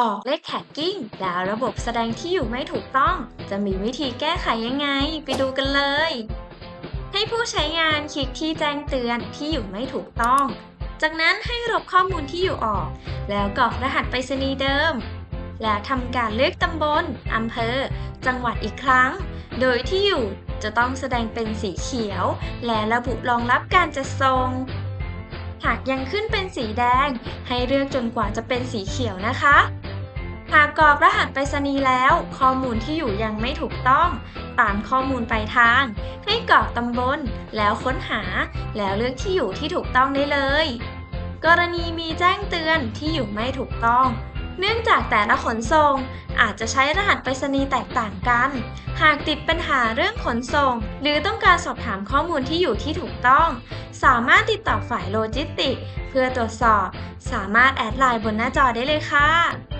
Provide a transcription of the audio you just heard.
ออกเลขแท็กกิ้งแล้วระบบแสดงที่อยู่ไม่ถูกต้อง จะมีวิธีแก้ไขยังไง ไปดูกันเลย ให้ผู้ใช้งานคลิกที่แจ้งเตือนที่อยู่ไม่ถูกต้อง จากนั้นให้ลบข้อมูลที่อยู่ออก แล้วกรอกรหัสไปรษณีย์เดิม และทำการเลือกตำบลอำเภอ จังหวัดอีกครั้ง โดยที่อยู่จะต้องแสดงเป็นสีเขียว และระบุรองรับการจัดส่ง หากยังขึ้นเป็นสีแดง ให้เลือกจนกว่าจะเป็นสีเขียวนะคะ หากกรอกรหัสไปรษณีย์แล้ว ข้อมูลที่อยู่ยังไม่ถูกต้อง ตามข้อมูลปลายทาง ให้กรอกตำบล แล้วค้นหา แล้วเลือกที่อยู่ที่ถูกต้องได้เลย กรณีมีแจ้งเตือนที่อยู่ไม่ถูกต้อง เนื่องจากแต่ละขนส่งอาจจะใช้รหัสไปรษณีย์แตกต่างกัน หากติดปัญหาเรื่องขนส่ง หรือต้องการสอบถามข้อมูลที่อยู่ที่ถูกต้อง สามารถติดต่อฝ่ายโลจิสติก เพื่อตรวจสอบ สามารถแอดไลน์บนหน้าจอได้เลยค่ะ